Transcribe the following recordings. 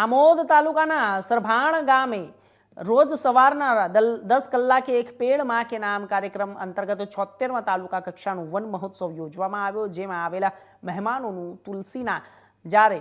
આમોદ તાલુકાના સરભાણ ગામે રોજ સવારના દલ- દસ કલાકે એક પેડમાં કે નામ કાર્યક્રમ અંતર્ગત છોતેરમાં તાલુકા કક્ષાનું વન મહોત્સવ યોજવામાં આવ્યો, જેમાં આવેલા મહેમાનોનું તુલસીના જ્યારે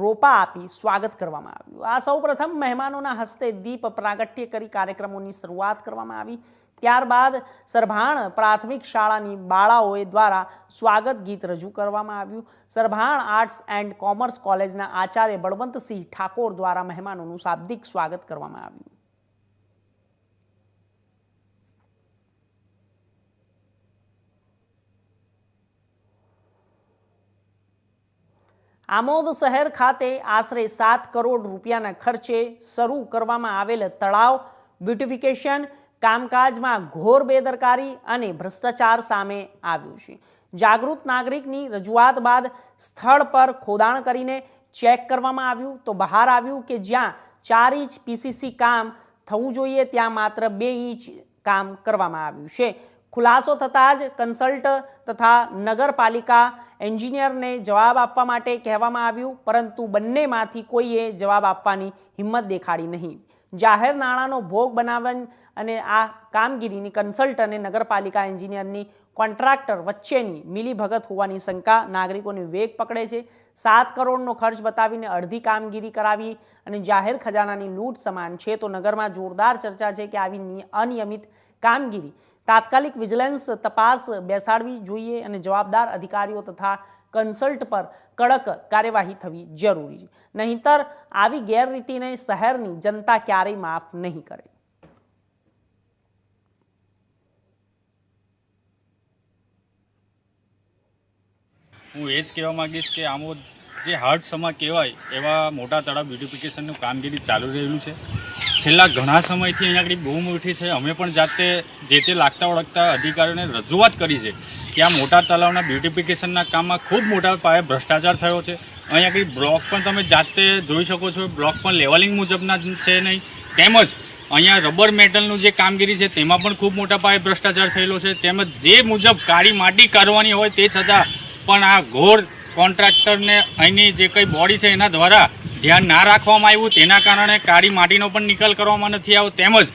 રોપા આપી સ્વાગત કરવામાં આવ્યું. આ સૌ પ્રથમ મહેમાનોના હસ્તે દીપ પ્રાગટ્ય કરી કાર્યક્રમોની શરૂઆત કરવામાં આવી. ત્યારબાદ સરભાણ પ્રાથમિક શાળાની બાળાઓએ દ્વારા સ્વાગત ગીત રજૂ કરવામાં આવ્યું. સરભાણ આર્ટ્સ એન્ડ કોમર્સ કોલેજના આચાર્ય બળવંતસિંહ ઠાકોર દ્વારા મહેમાનોનું શાબ્દિક સ્વાગત કરવામાં આવ્યું. આમોદ શહેર ખાતે આશરે સાત કરોડ રૂપિયાના ખર્ચે શરૂ કરવામાં આવેલ તળાવ બ્યુટિફિકેશન કામકાજમાં ઘોર બેદરકારી અને ભ્રષ્ટાચાર સામે આવ્યું છે. જાગૃત નાગરિકની રજૂઆત બાદ સ્થળ પર ખોદાણ કરીને ચેક કરવામાં આવ્યું તો બહાર આવ્યું કે જ્યાં ચાર ઇંચ પીસીસી કામ થવું જોઈએ ત્યાં માત્ર બે ઇંચ કામ કરવામાં આવ્યું છે. ખુલાસો થતાં જ કન્સલ્ટ તથા નગરપાલિકા એન્જિનિયરને જવાબ આપવા માટે કહેવામાં આવ્યું, પરંતુ બંનેમાંથી કોઈએ જવાબ આપવાની હિંમત દેખાડી નહીં. જાહેર નાણાંનો ભોગ બનાવન અને આ કામગીરીની કન્સલ્ટ અને નગરપાલિકા એન્જિનિયરની કોન્ટ્રાક્ટર વચ્ચેની મિલીભગત હોવાની શંકા નાગરિકોને વેગ પકડે છે. સાત કરોડનો ખર્ચ બતાવીને અડધી કામગીરી કરાવી અને જાહેર ખજાનાની લૂંટ સમાન છે, તો નગરમાં જોરદાર ચર્ચા છે કે આવી અનિયમિત કામગીરી તાત્કાલિક વિજિલન્સ તપાસ બેસાડવી જોઈએ અને જવાબદાર અધિકારીઓ તથા કન્સલ્ટ પર કડક કાર્યવાહી થવી જરૂરી છે. નહીંતર આવી ગેરરીતિને શહેરની જનતા ક્યારેય માફ નહીં કરે. હું એ જ કહેવા માંગીશ કે આમોદ જે હાર્ટ સમા કહેવાય, એવા મોટા તળાવ બ્યુટિફિકેશનનું કામગીરી ચાલુ રહેલું છે. છેલ્લા ઘણા સમયથી અહીંયા આગળ બહુ મોટી છે. અમે પણ જાતે જે તે લાગતા ઓળખતા અધિકારીઓને રજૂઆત કરી છે કે આ મોટા તળાવના બ્યુટિફિકેશનના કામમાં ખૂબ મોટા પાયે ભ્રષ્ટાચાર થયો છે. અહીંયા આગળ બ્લોક પણ તમે જાતે જોઈ શકો છો. બ્લોક પણ લેવલિંગ મુજબના છે નહીં. તેમજ અહીંયા રબર મેટલનું જે કામગીરી છે, તેમાં પણ ખૂબ મોટા પાયે ભ્રષ્ટાચાર થયેલો છે. તેમજ જે મુજબ કાળી માટી કરવાની હોય તે છતાં પણ આ ઘોર કોન્ટ્રાક્ટરને અહીંની જે કંઈ બોડી છે એના દ્વારા ધ્યાન ના રાખવામાં આવ્યું. તેના કારણે કાળી માટીનો પણ નિકાલ કરવામાં નથી આવ્યો. તેમજ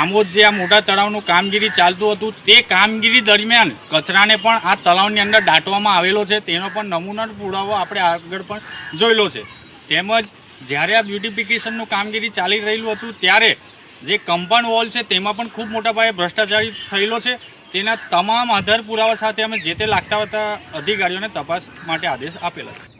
આમોદ જે આ મોટા તળાવનું કામગીરી ચાલતું હતું, તે કામગીરી દરમિયાન કચરાને પણ આ તળાવની અંદર દાટવામાં આવેલો છે. તેનો પણ નમૂના પુરાવો આપણે આગળ પણ જોયેલો છે. તેમજ જ્યારે આ બ્યુટિફિકેશનનું કામગીરી ચાલી રહેલું હતું, ત્યારે જે કમ્પાઉન્ડ વોલ છે તેમાં પણ ખૂબ મોટા પાયે ભ્રષ્ટાચારી થયેલો છે. તેના તમામ આધાર પુરાવા સાથે અમે જે તે લાગતા હતા અધિકારીઓને તપાસ માટે આદેશ આપેલા છે.